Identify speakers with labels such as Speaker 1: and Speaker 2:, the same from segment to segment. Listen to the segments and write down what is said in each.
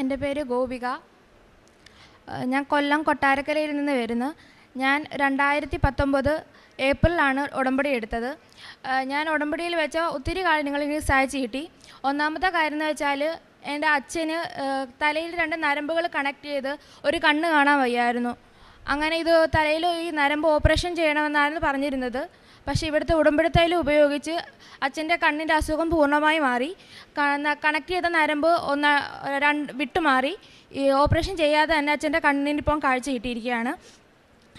Speaker 1: എന്റെ പേര് ഗോപിക. ഞാൻ കൊല്ലം കൊട്ടാരക്കരയിൽ നിന്ന് വരുന്നു. ഞാൻ രണ്ടായിരത്തി പത്തൊമ്പത് ഏപ്രിലാണ് ഉടമ്പടി എടുത്തത്. ഞാൻ ഉടമ്പടിയിൽ വെച്ച ഒത്തിരി കാര്യങ്ങൾ എനിക്ക് സഹായിച്ച് കിട്ടി. ഒന്നാമത്തെ കാര്യം എന്ന് വെച്ചാൽ എന്റെ അച്ഛന് തലയിൽ രണ്ട് നരമ്പുകൾ കണക്ട് ചെയ്ത് ഒരു കണ്ണ് കാണാൻ വയ്യായിരുന്നു. അങ്ങനെ ഇത് തലയിൽ ഈ നരമ്പ് ഓപ്പറേഷൻ ചെയ്യണമെന്നായിരുന്നു പറഞ്ഞിരുന്നത്. പക്ഷേ ഇവിടുത്തെ ഉടമ്പടി ഉപയോഗിച്ച് അച്ഛന്റെ കണ്ണിന്റെ അസുഖം പൂർണമായി മാറി. കണക്ട് ചെയ്ത നരമ്പ് ഒന്ന് രണ്ട് വിട്ടുമാറി. ഈ ഓപ്പറേഷൻ ചെയ്യാതെ തന്നെ അച്ഛന്റെ കണ്ണിനിപ്പം കാഴ്ച കിട്ടിയിരിക്കുകയാണ്.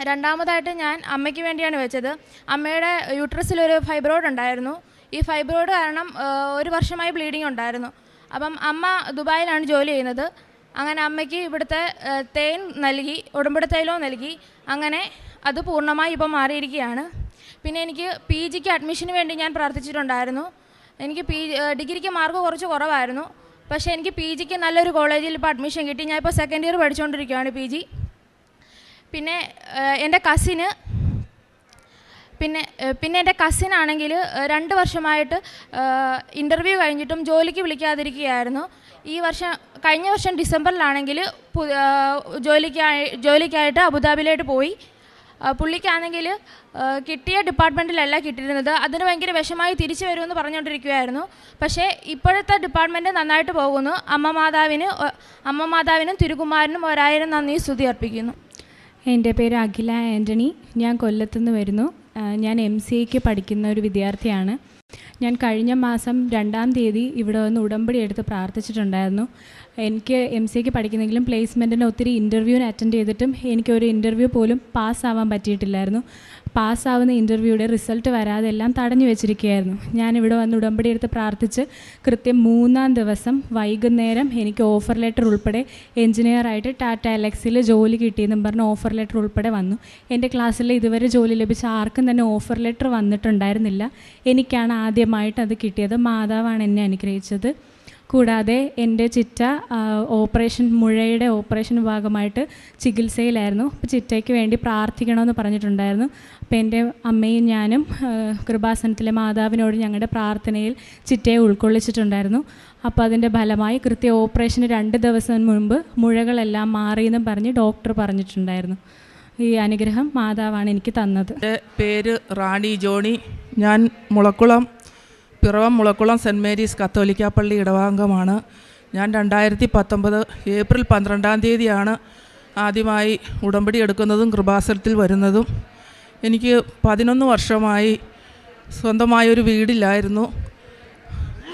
Speaker 1: രണ്ടാമതായിട്ട് ഞാൻ അമ്മയ്ക്ക് വേണ്ടിയാണ് വെച്ചത്. അമ്മയുടെ യൂട്രസിലൊരു ഫൈബ്രോയിഡ് ഉണ്ടായിരുന്നു. ഈ ഫൈബ്രോയിഡ് കാരണം ഒരു വർഷമായി ബ്ലീഡിംഗ് ഉണ്ടായിരുന്നു. അപ്പം അമ്മ ദുബായിലാണ് ജോലി ചെയ്യുന്നത്. അങ്ങനെ അമ്മയ്ക്ക് ഇവിടുത്തെ തേൻ നൽകി ഉടമ്പടി നൽകി. അങ്ങനെ അത് പൂർണമായി ഇപ്പം മാറിയിരിക്കുകയാണ്. പിന്നെ എനിക്ക് പി ജിക്ക് അഡ്മിഷന് വേണ്ടി ഞാൻ പ്രാർത്ഥിച്ചിട്ടുണ്ടായിരുന്നു. എനിക്ക് പി ഡിഗ്രിക്ക് മാർക്ക് കുറച്ച് കുറവായിരുന്നു. പക്ഷേ എനിക്ക് പി ജിക്ക് നല്ലൊരു കോളേജിൽ ഇപ്പോൾ അഡ്മിഷൻ കിട്ടി. ഞാൻ ഇപ്പോൾ സെക്കൻഡ് ഇയർ പഠിച്ചുകൊണ്ടിരിക്കുകയാണ് പി ജി പിന്നെ എന്റെ കസിന് പിന്നെ പിന്നെ എന്റെ കസിൻ ആണെങ്കിൽ രണ്ട് വർഷമായിട്ട് ഇന്റർവ്യൂ കഴിഞ്ഞിട്ടും ജോലിക്ക് വിളിക്കാതിരിക്കുകയായിരുന്നു. ഈ വർഷം കഴിഞ്ഞ വർഷം ഡിസംബറിലാണെങ്കിൽ ജോലിക്കായി ജോലിക്കായിട്ട് അബുദാബിയിലോട്ട് പോയി. പുള്ളിക്കാണെങ്കിൽ കിട്ടിയ ഡിപ്പാർട്ട്മെന്റിലല്ല കിട്ടിയിരുന്നത്. അതിന് ഭയങ്കര വിഷമായി തിരിച്ചു വരുമെന്ന് പറഞ്ഞുകൊണ്ടിരിക്കുകയായിരുന്നു പക്ഷേ ഇപ്പോഴത്തെ ഡിപ്പാർട്ട്മെന്റ് നന്നായിട്ട് പോകുന്നു. അമ്മ മാതാവിന് അമ്മ മാതാവിനും തിരുകുമാരനും ഒരായിരം നന്ദി സ്തുതി അർപ്പിക്കുന്നു.
Speaker 2: എന്റെ പേര് അഖില ആന്റണി. ഞാൻ കൊല്ലത്തുനിന്ന് വരുന്നു. ഞാൻ എം സി എക്ക് പഠിക്കുന്ന ഒരു വിദ്യാർത്ഥിയാണ്. ഞാൻ കഴിഞ്ഞ മാസം രണ്ടാം തീയതി ഇവിടെ വന്ന് ഉടമ്പടി എടുത്ത് പ്രാർത്ഥിച്ചിട്ടുണ്ടായിരുന്നു. എനിക്ക് എം സി എക്ക് പഠിക്കുന്നെങ്കിലും പ്ലേസ്മെന്റിന് ഒത്തിരി ഇന്റർവ്യൂവിന് അറ്റൻഡ് ചെയ്തിട്ടും എനിക്കൊരു ഇന്റർവ്യൂ പോലും പാസ്സാവാൻ പറ്റിയിട്ടില്ലായിരുന്നു. പാസ്സാവുന്ന ഇന്റർവ്യൂയുടെ റിസൾട്ട് വരാതെ എല്ലാം തടഞ്ഞു വെച്ചിരിക്കുകയായിരുന്നു. ഞാനിവിടെ വന്ന് ഉടമ്പടി എടുത്ത് പ്രാർത്ഥിച്ച് കൃത്യം മൂന്നാം ദിവസം വൈകുന്നേരം എനിക്ക് ഓഫർ ലെറ്റർ ഉൾപ്പെടെ എഞ്ചിനീയറായിട്ട് ടാറ്റ എലക്സിൽ ജോലി കിട്ടിയെന്നും പറഞ്ഞ് ഓഫർ ലെറ്റർ ഉൾപ്പെടെ വന്നു. എന്റെ ക്ലാസ്സിൽ ഇതുവരെ ജോലി ലഭിച്ച ആർക്കും തന്നെ ഓഫർ ലെറ്റർ വന്നിട്ടുണ്ടായിരുന്നില്ല. എനിക്കാണ് ആദ്യമായിട്ട് അത് കിട്ടിയത്. മാതാവാണ് എന്നെ അനുഗ്രഹിച്ചത്. കൂടാതെ എന്റെ ചിറ്റ ഓപ്പറേഷൻ മുഴയുടെ ഓപ്പറേഷൻ ഭാഗമായിട്ട് ചികിത്സയിലായിരുന്നു. അപ്പോൾ ചിറ്റയ്ക്ക് വേണ്ടി പ്രാർത്ഥിക്കണമെന്ന് പറഞ്ഞിട്ടുണ്ടായിരുന്നു. അപ്പോൾ എന്റെ അമ്മയും ഞാനും കൃപാസനത്തിലെ മാതാവിനോട് ഞങ്ങളുടെ പ്രാർത്ഥനയിൽ ചിറ്റയെ ഉൾക്കൊള്ളിച്ചിട്ടുണ്ടായിരുന്നു. അപ്പോൾ അതിന്റെ ഫലമായി കൃത്യ ഓപ്പറേഷന് രണ്ട് ദിവസം മുൻപ് മുഴകളെല്ലാം മാറിയെന്ന് പറഞ്ഞ് ഡോക്ടർ പറഞ്ഞിട്ടുണ്ടായിരുന്നു. ഈ അനുഗ്രഹം മാതാവാണ് എനിക്ക് തന്നത്.
Speaker 3: പേര് റാണി ജോണി. ഞാൻ മുളക്കുളം പിറവം മുളക്കുളം സെന്റ് മേരീസ് കത്തോലിക്ക പള്ളി ഇടവാംഗമാണ്. ഞാൻ രണ്ടായിരത്തി പത്തൊമ്പത് ഏപ്രിൽ പന്ത്രണ്ടാം തീയതിയാണ് ആദ്യമായി ഉടമ്പടി എടുക്കുന്നതും കൃപാസനത്തിൽ വരുന്നതും. എനിക്ക് പതിനൊന്ന് വർഷമായി സ്വന്തമായൊരു വീടില്ലായിരുന്നു.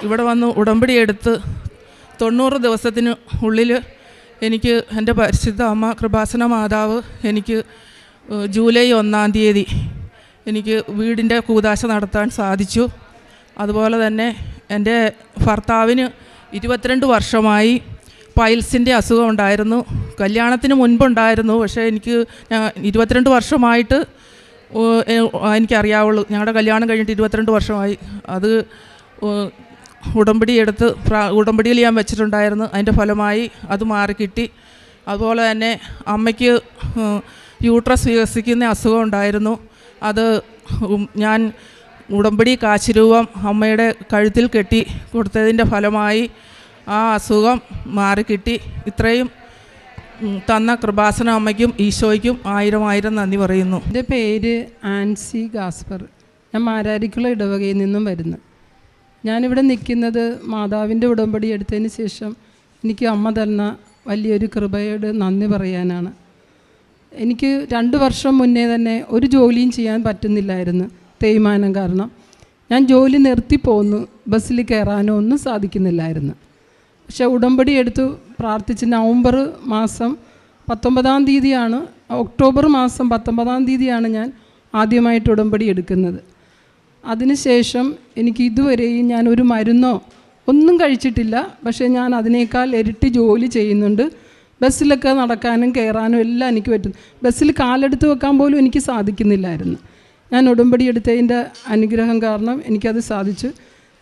Speaker 3: ഇവിടെ വന്ന് ഉടമ്പടി എടുത്ത് തൊണ്ണൂറ് ദിവസത്തിന് ഉള്ളിൽ എനിക്ക് എന്റെ പരിശുദ്ധ അമ്മ കൃപാസന മാതാവ് എനിക്ക് ജൂലൈ ഒന്നാം തീയതി എനിക്ക് വീടിന്റെ കൂതാശ നടത്താൻ സാധിച്ചു. അതുപോലെ തന്നെ എന്റെ ഭർത്താവിന് ഇരുപത്തിരണ്ട് വർഷമായി പൈൽസിന്റെ അസുഖം ഉണ്ടായിരുന്നു. കല്യാണത്തിന് മുൻപുണ്ടായിരുന്നു. പക്ഷേ എനിക്ക് ഇരുപത്തിരണ്ട് വർഷമായിട്ട് എനിക്കറിയാവുള്ളൂ. ഞങ്ങളുടെ കല്യാണം കഴിഞ്ഞിട്ട് ഇരുപത്തിരണ്ട് വർഷമായി. അത് ഉടമ്പടി എടുത്ത് ഉടമ്പടിയിൽ ഞാൻ വെച്ചിട്ടുണ്ടായിരുന്നു. അതിന്റെ ഫലമായി അത് മാറിക്കിട്ടി അതുപോലെ തന്നെ അമ്മയ്ക്ക് യൂട്രസ് വികസിക്കുന്ന അസുഖം ഉണ്ടായിരുന്നു. അത് ഞാൻ ഉടമ്പടി കാശിരൂപം അമ്മയുടെ കഴുത്തിൽ കെട്ടി കൊടുത്തതിന്റെ ഫലമായി ആ അസുഖം മാറിക്കിട്ടി. ഇത്രയും തന്ന കൃപാസന അമ്മയ്ക്കും ഈശോയ്ക്കും ആയിരം ആയിരം നന്ദി പറയുന്നു.
Speaker 4: എന്റെ പേര് ആൻസി ഗാസ്പർ. ഞാൻ മാരാരിക്കുള്ള ഇടവകയിൽ നിന്നും വരുന്നു. ഞാനിവിടെ നിൽക്കുന്നത് മാതാവിന്റെ ഉടമ്പടി എടുത്തതിന് ശേഷം എനിക്ക് അമ്മ തന്ന വലിയൊരു കൃപയോട് നന്ദി പറയാനാണ്. എനിക്ക് രണ്ട് വർഷം മുന്നേ തന്നെ ഒരു ജോലിയും ചെയ്യാൻ പറ്റുന്നില്ലായിരുന്നു. തേയ്മാനം കാരണം ഞാൻ ജോലി നിർത്തി പോന്നു ബസ്സിൽ കയറാനോ ഒന്നും സാധിക്കുന്നില്ലായിരുന്നു. പക്ഷെ ഉടമ്പടി എടുത്തു പ്രാർത്ഥിച്ച് നവംബർ മാസം പത്തൊമ്പതാം തീയതിയാണ് ഒക്ടോബർ മാസം പത്തൊമ്പതാം തീയതിയാണ് ഞാൻ ആദ്യമായിട്ട് ഉടമ്പടി എടുക്കുന്നത്. അതിനുശേഷം എനിക്ക് ഇതുവരെയും ഞാൻ ഒരു മരുന്നോ ഒന്നും കഴിച്ചിട്ടില്ല. പക്ഷേ ഞാൻ അതിനേക്കാൾ ഇരട്ടി ജോലി ചെയ്യുന്നുണ്ട്. ബസ്സിലൊക്കെ നടക്കാനും കയറാനും എല്ലാം എനിക്ക് പറ്റുന്നു ബസ്സിൽ കാലെടുത്ത് വെക്കാൻ പോലും എനിക്ക് സാധിക്കുന്നില്ലായിരുന്നു. ഞാൻ ഉടമ്പടി എടുത്തതിന്റെ അനുഗ്രഹം കാരണം എനിക്കത് സാധിച്ചു.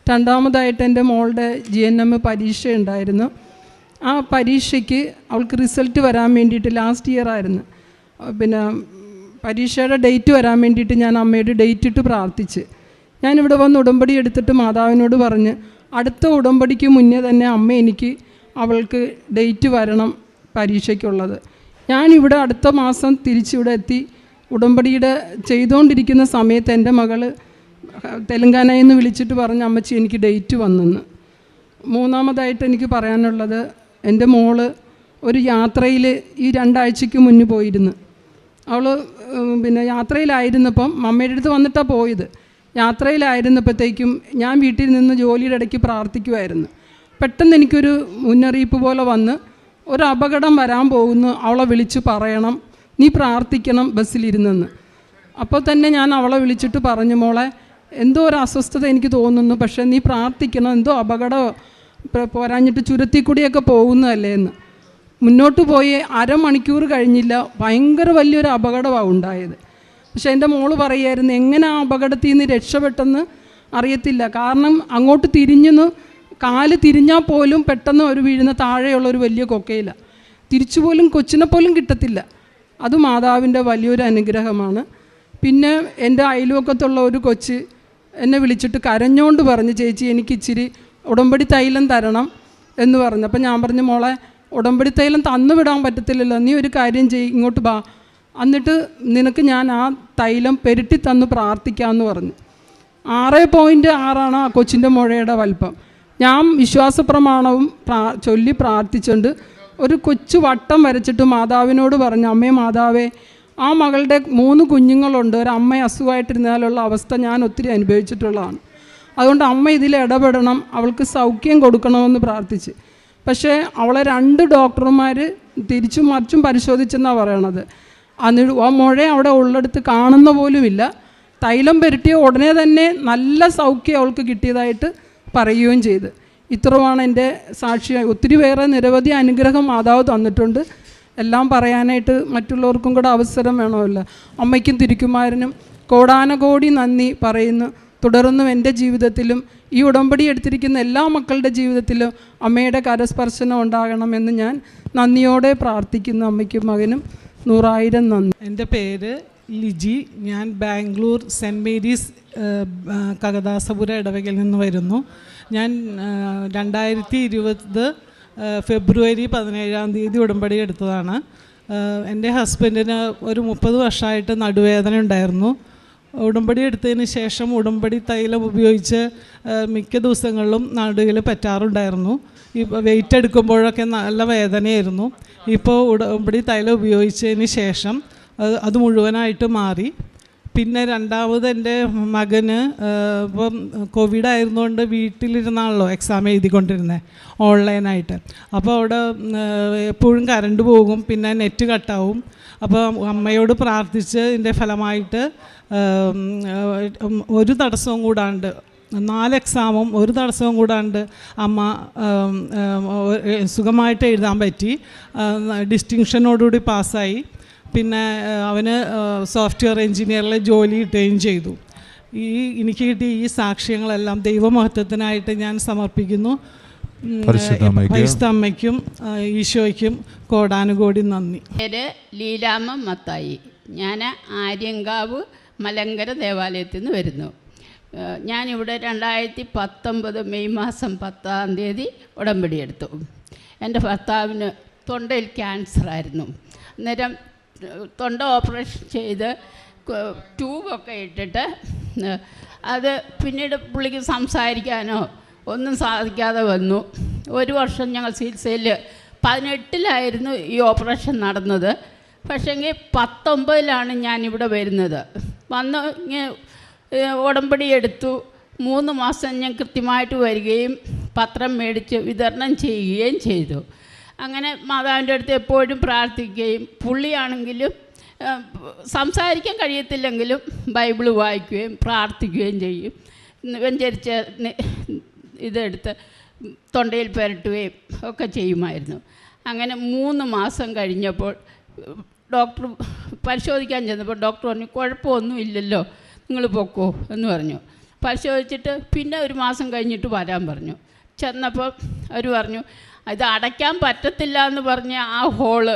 Speaker 4: രണ്ടാമതായിട്ട് എന്റെ മോളുടെ ജി എൻ എം പരീക്ഷ ഉണ്ടായിരുന്നു. ആ പരീക്ഷയ്ക്ക് അവൾക്ക് റിസൾട്ട് വരാൻ വേണ്ടിയിട്ട് ലാസ്റ്റ് ഇയർ ആയിരുന്നു. പിന്നെ പരീക്ഷയുടെ ഡേറ്റ് വരാൻ വേണ്ടിയിട്ട് ഞാൻ അമ്മയുടെ ഡേറ്റ് ഇട്ട് പ്രാർത്ഥിച്ച്. ഞാനിവിടെ വന്ന് ഉടമ്പടി എടുത്തിട്ട് മാതാവിനോട് പറഞ്ഞ് അടുത്ത ഉടമ്പടിക്ക് മുന്നേ തന്നെ അമ്മ എനിക്ക് അവൾക്ക് ഡേറ്റ് വരണം പരീക്ഷയ്ക്കുള്ളത്. ഞാനിവിടെ അടുത്ത മാസം തിരിച്ചിവിടെ എത്തി. ഉടമ്പടിയുടെ ചെയ്തുകൊണ്ടിരിക്കുന്ന സമയത്ത് എന്റെ മകൾ തെലങ്കാനയിൽ നിന്ന് വിളിച്ചിട്ട് പറഞ്ഞ അമ്മച്ചി എനിക്ക് ഡേറ്റ് വന്നെന്ന്. മൂന്നാമതായിട്ട് എനിക്ക് പറയാനുള്ളത് എന്റെ മോൾ ഒരു യാത്രയിൽ ഈ രണ്ടാഴ്ചയ്ക്ക് മുന്നേ പോയിരുന്നു. അവൾ പിന്നെ യാത്രയിലായിരുന്നപ്പം മമ്മയുടെ അടുത്ത് വന്നിട്ടാണ് പോയത്. യാത്രയിലായിരുന്നപ്പോഴത്തേക്കും ഞാൻ വീട്ടിൽ നിന്ന് ജോലിയുടെ ഇടയ്ക്ക് പ്രാർത്ഥിക്കുമായിരുന്നു പെട്ടെന്ന് എനിക്കൊരു മുന്നറിയിപ്പ് പോലെ വന്ന് ഒരു അപകടം വരാൻ പോകുന്നു അവളെ വിളിച്ച് പറയണം. നീ പ്രാർത്ഥിക്കണം ബസ്സിലിരുന്നെന്ന്. അപ്പോൾ തന്നെ ഞാൻ അവളെ വിളിച്ചിട്ട് പറഞ്ഞു മോളെ എന്തോ ഒരു അസ്വസ്ഥത എനിക്ക് തോന്നുന്നു. പക്ഷേ നീ പ്രാർത്ഥിക്കണം എന്തോ അപകടം പോരാഞ്ഞിട്ട് ചുരത്തിക്കൂടിയൊക്കെ പോകുന്നതല്ലേ എന്ന്. മുന്നോട്ട് പോയി അരമണിക്കൂർ കഴിഞ്ഞില്ല. ഭയങ്കര വലിയൊരു അപകടമാണ് ഉണ്ടായത്. പക്ഷേ എന്റെ മോൾ പറയായിരുന്നു എങ്ങനെ ആ അപകടത്തിൽ നിന്ന് രക്ഷപ്പെട്ടെന്ന് അറിയത്തില്ല. കാരണം അങ്ങോട്ട് തിരിഞ്ഞെന്ന് കാൽ തിരിഞ്ഞാൽ പോലും പെട്ടെന്ന് ഒരു വീഴുന്ന താഴെയുള്ള ഒരു വലിയ കൊക്കയില്ല തിരിച്ചു പോലും കൊച്ചിനെ പോലും കിട്ടത്തില്ല. അത് മാതാവിന്റെ വലിയൊരു അനുഗ്രഹമാണ്. പിന്നെ എന്റെ അയൽവക്കത്തുള്ള ഒരു കൊച്ച് എന്നെ വിളിച്ചിട്ട് കരഞ്ഞോണ്ട് പറഞ്ഞു ചേച്ചി എനിക്ക് ഇച്ചിരി ഉടമ്പടി തൈലം തരണം എന്ന് പറഞ്ഞു. അപ്പം ഞാൻ പറഞ്ഞു മോളെ ഉടമ്പടി തൈലം തന്നു വിടാൻ പറ്റത്തില്ലല്ലോ. നീ ഒരു കാര്യം ചെയ് ഇങ്ങോട്ട് വാ. എന്നിട്ട് നിനക്ക് ഞാൻ ആ തൈലം പെരുട്ടി തന്ന് പ്രാർത്ഥിക്കാമെന്ന് പറഞ്ഞു. ആറ് പോയിന്റ് ആറാണ് ആ കൊച്ചിന്റെ മുഴയുടെ വലിപ്പം. ഞാൻ വിശ്വാസ പ്രമാണവും പ്രാ ചൊല്ലി പ്രാർത്ഥിച്ചുകൊണ്ട് ഒരു കൊച്ചു വട്ടം വരച്ചിട്ട് മാതാവിനോട് പറഞ്ഞു അമ്മേ മാതാവേ ആ മകളുടെ മൂന്ന് കുഞ്ഞുങ്ങളുണ്ട്. ഒരു അമ്മ അസുഖമായിട്ടിരുന്നാലുള്ള അവസ്ഥ ഞാൻ ഒത്തിരി അനുഭവിച്ചിട്ടുള്ളതാണ്. അതുകൊണ്ട് അമ്മ ഇതിൽ ഇടപെടണം അവൾക്ക് സൗഖ്യം കൊടുക്കണമെന്ന് പ്രാർത്ഥിച്ച്. പക്ഷേ അവളെ രണ്ട് ഡോക്ടർമാർ തിരിച്ചും മറിച്ചും പരിശോധിച്ചെന്നാണ് പറയണത്. അന്ന് ആ മുഴ അവിടെ ഉള്ളെടുത്ത് കാണുന്ന പോലുമില്ല. തൈലം പുരട്ടിയ ഉടനെ തന്നെ നല്ല സൗഖ്യം അവൾക്ക് കിട്ടിയതായിട്ട് പറയുകയും ചെയ്ത്. ഇത്രയുമാണ് എന്റെ സാക്ഷിയായി ഒത്തിരി വേറെ നിരവധി അനുഗ്രഹം മാതാവ് തന്നിട്ടുണ്ട്. എല്ലാം പറയാനായിട്ട് മറ്റുള്ളവർക്കും കൂടെ അവസരം വേണമല്ലോ. അമ്മയ്ക്കും തിരുക്കുമാരനും കോടാനകോടി നന്ദി പറയുന്നു. തുടർന്നും എന്റെ ജീവിതത്തിലും ഈ ഉടമ്പടി എടുത്തിരിക്കുന്ന എല്ലാ മക്കളുടെ ജീവിതത്തിലും അമ്മയുടെ കരസ്പർശനം ഉണ്ടാകണമെന്ന് ഞാൻ നന്ദിയോടെ പ്രാർത്ഥിക്കുന്നു. അമ്മയ്ക്കും മകനും നൂറായിരം നന്ദി.
Speaker 5: എന്റെ പേര് ലിജി ഞാൻ ബാംഗ്ലൂർ സെന്റ് മേരീസ് കകദാസപുര ഇടവകയിൽ നിന്ന് വരുന്നു. ഞാൻ രണ്ടായിരത്തി ഇരുപത് ഫെബ്രുവരി പതിനേഴാം തീയതി ഉടമ്പടി എടുത്തതാണ്. എന്റെ ഹസ്ബൻഡിന് ഒരു മുപ്പത് വർഷമായിട്ട് നടുവേദന ഉണ്ടായിരുന്നു. ഉടമ്പടി എടുത്തതിന് ശേഷം ഉടമ്പടി തൈലം ഉപയോഗിച്ച് മിക്ക ദിവസങ്ങളിലും നടുവിൽ പറ്റാറുണ്ടായിരുന്നു. ഇപ്പോൾ വെയിറ്റ് എടുക്കുമ്പോഴൊക്കെ നല്ല വേദനയായിരുന്നു. ഇപ്പോൾ ഉടമ്പടി തൈലം ഉപയോഗിച്ചതിന് ശേഷം അത് മുഴുവനായിട്ട് മാറി. പിന്നെ രണ്ടാമത് എന്റെ മകന് ഇപ്പം കോവിഡ് ആയിരുന്നുകൊണ്ട് വീട്ടിലിരുന്നാണല്ലോ എക്സാം എഴുതിക്കൊണ്ടിരുന്നത് ഓൺലൈനായിട്ട് അപ്പോൾ അവിടെ എപ്പോഴും കറണ്ട് പോകും പിന്നെ നെറ്റ് കട്ടാവും അപ്പോൾ അമ്മയോട് പ്രാർത്ഥിച്ച് ഇതിന്റെ ഫലമായിട്ട് ഒരു തടസ്സവും കൂടാണ്ട് നാല് എക്സാമും ഒരു തടസ്സവും കൂടാണ്ട് അമ്മ സുഖമായിട്ട് എഴുതാൻ പറ്റി. ഡിസ്റ്റിങ്ഷനോടുകൂടി പാസ്സായി പിന്നെ അവന് സോഫ്റ്റ്വെയർ എൻജിനീയറിലെ ജോലി കിട്ടുകയും ചെയ്തു. ഈ എനിക്ക് കിട്ടിയ ഈ സാക്ഷ്യങ്ങളെല്ലാം ദൈവമഹത്വത്തിനായിട്ട് ഞാൻ സമർപ്പിക്കുന്നു.
Speaker 6: അമ്മയ്ക്കും.
Speaker 5: ഈശോയ്ക്കും കോടാനുകോടി നന്ദി.
Speaker 7: പേര് ലീലാമ്മ മത്തായി. ഞാൻ ആര്യങ്കാവ് മലങ്കര ദേവാലയത്തിൽ നിന്ന് വരുന്നു. ഞാനിവിടെ രണ്ടായിരത്തി പത്തൊമ്പത് മെയ് മാസം പത്താം തീയതി ഉടമ്പടിയെടുത്തു എന്റെ ഭർത്താവിന് തൊണ്ടയിൽ ക്യാൻസറായിരുന്നു അന്നേരം തൊണ്ട ഓപ്പറേഷൻ ചെയ്ത് ട്യൂബൊക്കെ ഇട്ടിട്ട് അത് പിന്നീട് പുള്ളിക്ക് സംസാരിക്കാനോ ഒന്നും സാധിക്കാതെ വന്നു. ഒരു വർഷം ഞങ്ങൾ ചികിത്സയിൽ പതിനെട്ടിലായിരുന്നു ഈ ഓപ്പറേഷൻ നടന്നത്. പക്ഷേങ്കിൽ പത്തൊമ്പതിലാണ് ഞാനിവിടെ വരുന്നത്. വന്ന് ഉടമ്പടി എടുത്തു. മൂന്ന് മാസം ഞാൻ കൃത്യമായിട്ട് വരികയും പത്രം മേടിച്ച് വിതരണം ചെയ്യുകയും ചെയ്തു. അങ്ങനെ മാതാവിന്റെ അടുത്ത് എപ്പോഴും പ്രാർത്ഥിക്കുകയും പുള്ളിയാണെങ്കിലും സംസാരിക്കാൻ കഴിയത്തില്ലെങ്കിലും ബൈബിൾ വായിക്കുകയും പ്രാർത്ഥിക്കുകയും ചെയ്യും. വെഞ്ചരിച്ച ഇതെടുത്ത് തൊണ്ടയിൽ പുരട്ടുകയും ഒക്കെ ചെയ്യുമായിരുന്നു. അങ്ങനെ മൂന്ന് മാസം കഴിഞ്ഞപ്പോൾ ഡോക്ടർ പരിശോധിക്കാൻ ചെന്നപ്പോൾ ഡോക്ടർ പറഞ്ഞു കുഴപ്പമൊന്നും ഇല്ലല്ലോ നിങ്ങൾ പൊക്കോ എന്ന് പറഞ്ഞു. പരിശോധിച്ചിട്ട് പിന്നെ ഒരു മാസം കഴിഞ്ഞിട്ട് വരാൻ പറഞ്ഞു. ചെന്നപ്പോൾ അവർ പറഞ്ഞു ഇത് അടയ്ക്കാൻ പറ്റത്തില്ല എന്ന് പറഞ്ഞ ആ ഹോൾ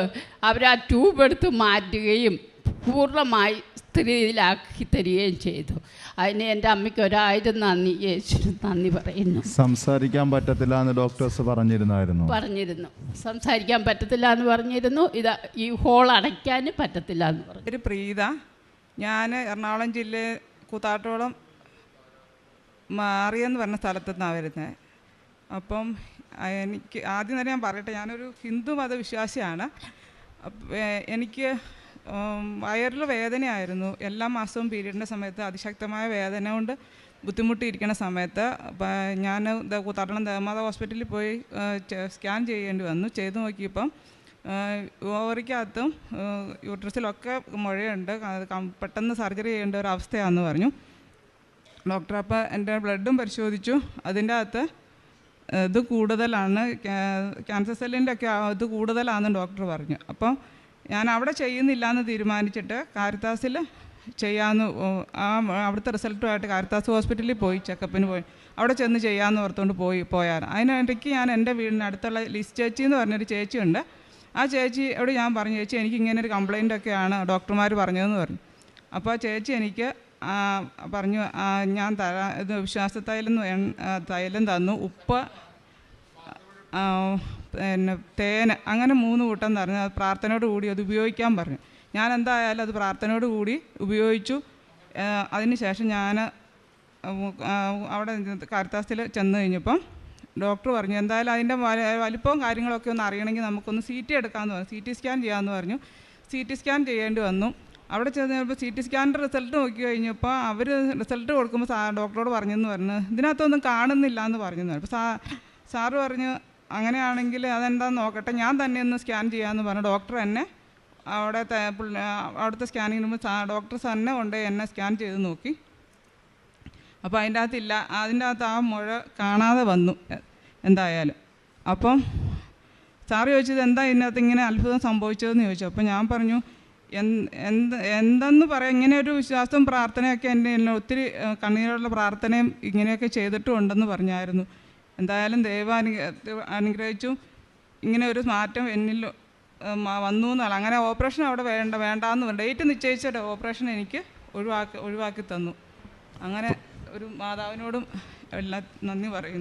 Speaker 7: അവർ ആ ട്യൂബ് എടുത്ത് മാറ്റുകയും പൂർണമായി സ്ഥിതിയിലാക്കി തരികയും ചെയ്തു. അതിന് എന്റെ അമ്മയ്ക്ക് ഒരായിരം നന്ദി യേശുവിന് നന്ദി പറയുന്നു.
Speaker 6: സംസാരിക്കാൻ പറ്റത്തില്ല എന്ന് ഡോക്ടേഴ്സ് പറഞ്ഞിരുന്നായിരുന്നു.
Speaker 7: പറഞ്ഞിരുന്നു. സംസാരിക്കാൻ പറ്റത്തില്ല എന്ന് പറഞ്ഞിരുന്നു. ഇത് ഈ ഹോൾ അടയ്ക്കാൻ പറ്റത്തില്ല എന്ന് പറഞ്ഞു.
Speaker 8: ഒരു പ്രീത ഞാൻ എറണാകുളം ജില്ലയിൽ കൂത്താട്ടോളം മാറിയെന്ന് പറഞ്ഞ സ്ഥലത്തു നിന്നാണ് വരുന്നത് അപ്പം എനിക്ക് ആദ്യം തന്നെ ഞാൻ പറയട്ടെ ഞാനൊരു ഹിന്ദു മതവിശ്വാസിയാണ്. അപ്പ- എനിക്ക് വയറിൽ വേദനയായിരുന്നു. എല്ലാ മാസവും പീരീഡിന്റെ സമയത്ത് അതിശക്തമായ വേദന കൊണ്ട് ബുദ്ധിമുട്ടിയിരിക്കുന്ന സമയത്ത് അപ്പം ഞാൻ തരണം ദേവമാത ഹോസ്പിറ്റലിൽ പോയി സ്കാൻ ചെയ്യേണ്ടി വന്നു. ചെയ്ത് നോക്കിയപ്പം ഓവറിക്കകത്തും യൂട്രസിലൊക്കെ മുഴയുണ്ട്. പെട്ടെന്ന് സർജറി ചെയ്യേണ്ട ഒരു അവസ്ഥയാണെന്ന് പറഞ്ഞു. ഡോക്ടർ അപ്പോൾ എന്റെ ബ്ലഡും പരിശോധിച്ചു. അതിന്റെ അകത്ത് ഇത് കൂടുതലാണ് ക്യാ- ക്യാൻസർ സെല്ലിന്റെ ഒക്കെ ഇത് കൂടുതലാണെന്ന് ഡോക്ടർ പറഞ്ഞു. അപ്പം ഞാൻ അവിടെ ചെയ്യുന്നില്ല എന്ന് തീരുമാനിച്ചിട്ട് കാരിത്താസിൽ ചെയ്യാമെന്ന് ആ അവിടുത്തെ റിസൾട്ടുമായിട്ട് കാരിത്താസ് ഹോസ്പിറ്റലിൽ പോയി ചെക്കപ്പിന് പോയി. അവിടെ ചെന്ന് ചെയ്യാമെന്ന് ഓർത്തുകൊണ്ട് പോയി പോയാൽ അതിനിടയ്ക്ക് ഞാൻ എന്റെ വീടിന് അടുത്തുള്ള ലിസ്റ്റ് ചേച്ചി എന്ന് പറഞ്ഞൊരു ചേച്ചിയുണ്ട്. ആ ചേച്ചി ചേച്ചിയോട് ഞാൻ പറഞ്ഞു ചേച്ചി എനിക്ക് ഇങ്ങനെ ഒരു കംപ്ലയിന്റ് ഒക്കെയാണ് ഡോക്ടർമാർ പറഞ്ഞതെന്ന് പറഞ്ഞു. അപ്പോൾ ആ ചേച്ചി എനിക്ക് പറഞ്ഞു ഞാൻ തരാ ഇത് വിശ്വാസത്തൈലം എന്ന് തൈലം തന്നു. ഉപ്പ് പിന്നെ തേൻ അങ്ങനെ മൂന്ന് കൂട്ടം തന്നു. അത് പ്രാർത്ഥനയോട് കൂടി അത് ഉപയോഗിക്കാൻ പറഞ്ഞു. ഞാൻ എന്തായാലും അത് പ്രാർത്ഥനയോട് കൂടി ഉപയോഗിച്ചു. അതിനുശേഷം ഞാൻ അവിടെ കാരിത്താസിൽ ചെന്ന് കഴിഞ്ഞപ്പം ഡോക്ടർ പറഞ്ഞു എന്തായാലും അതിന്റെ വല- വലിപ്പവും കാര്യങ്ങളൊക്കെ ഒന്ന് അറിയണമെങ്കിൽ നമുക്കൊന്ന് സി ടി എടുക്കാമെന്ന് പറഞ്ഞു. സി ടി സ്കാൻ ചെയ്യാമെന്ന് പറഞ്ഞു. സി ടി സ്കാൻ ചെയ്യേണ്ടി വന്നു. അവിടെ ചെന്ന് കഴിഞ്ഞപ്പോൾ സി ടി സ്കാനിന്റെ റിസൾട്ട് നോക്കി കഴിഞ്ഞപ്പോൾ അവർ റിസൾട്ട് കൊടുക്കുമ്പോൾ സാ ഡോക്ടറോട് പറഞ്ഞെന്ന് പറഞ്ഞു. ഇതിനകത്തൊന്നും കാണുന്നില്ല എന്ന് പറഞ്ഞു. അപ്പോൾ സാ സാറ് പറഞ്ഞു അങ്ങനെയാണെങ്കിൽ അതെന്താന്ന് നോക്കട്ടെ ഞാൻ തന്നെ ഒന്ന് സ്കാൻ ചെയ്യാമെന്ന് പറഞ്ഞു. ഡോക്ടർ എന്നെ അവിടെ അവിടുത്തെ സ്കാനിങ് ഡോക്ടർ തന്നെ കൊണ്ട് എന്നെ സ്കാൻ ചെയ്ത് നോക്കി. അപ്പോൾ അതിന്റെ അകത്തില്ല അതിന്റെ അകത്ത് ആ മുഴ കാണാതെ വന്നു എന്തായാലും. അപ്പം സാറ് ചോദിച്ചത് എന്താ ഇതിനകത്ത് ഇങ്ങനെ അത്ഭുതം സംഭവിച്ചതെന്ന് ചോദിച്ചു. അപ്പോൾ ഞാൻ പറഞ്ഞു എന്ത് എന്ത് എന്തെന്ന് പറയാം. ഇങ്ങനെയൊരു വിശ്വാസവും പ്രാർത്ഥനയൊക്കെ എന്റെ ഒത്തിരി കണ്ണീരുള്ള പ്രാർത്ഥനയും ഇങ്ങനെയൊക്കെ ചെയ്തിട്ടും ഉണ്ടെന്ന് പറഞ്ഞായിരുന്നു. എന്തായാലും ദൈവം അനു അനുഗ്രഹിച്ചു. ഇങ്ങനെ ഒരു മാറ്റം എന്നിൽ വന്നു എന്നാണ് അങ്ങനെ ഓപ്പറേഷൻ അവിടെ വേണ്ട വേണ്ടാന്ന് ഡേറ്റ് നിശ്ചയിച്ചിട്ട് ഓപ്പറേഷൻ എനിക്ക് ഒഴിവാക്കി ഒഴിവാക്കി തന്നു. അങ്ങനെ ഒരു മാതാവിനോടും എല്ലാം നന്ദി പറയുന്നു.